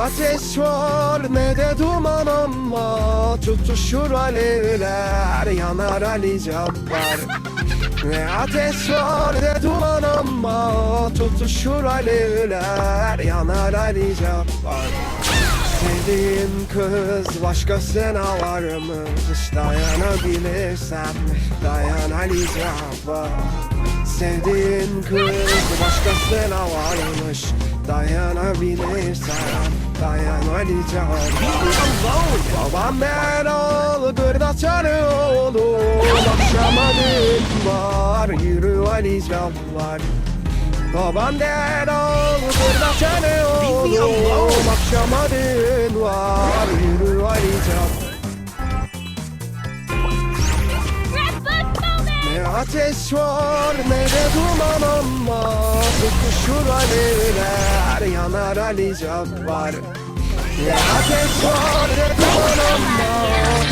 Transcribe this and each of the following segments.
ateş var ne de duman ama Tutuşur alevler yanar Ali Cabbar. Ne ateş var ne duman ama Tutuşur alevler yanar Ali Cabbar. Sevdiğin kız başkasına varmış Dayanabilirsen dayan Ali Cabbar. Sevdiğin kız başkasına varmış Dayanabilirsen dayan Ali Cabbar Babam Erol gırdaçanı oğlum Akşama dün var yürü Ali Cabbar Babam Erol gırdaçanı oğlum Akşama dün var yürü Ali Ne ateş var ne de duman ama. Tutuşur alevler yanar Ali Cabbar. Ne ateş var ne duman ama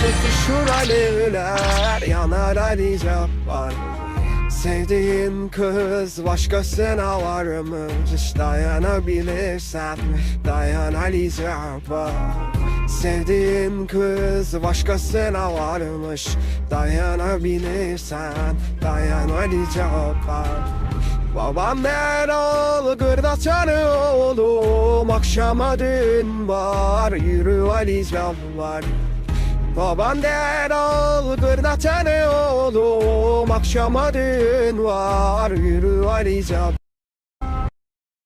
Tutuşur alevler yanar Ali Cabbar. Sevdiğin kız başkasına varmış Dayanabilirsen dayan Ali Cabbar. Sevdiğin kız başkasına varmış Dayanabilirsen dayan Ali Cabbar Babam Erol gırdaçanı oğlum Akşama dün var yürü Ali Cabbar Baban Erol gırdaçanı oğlum Akşama dün var yürü Ali Cabbar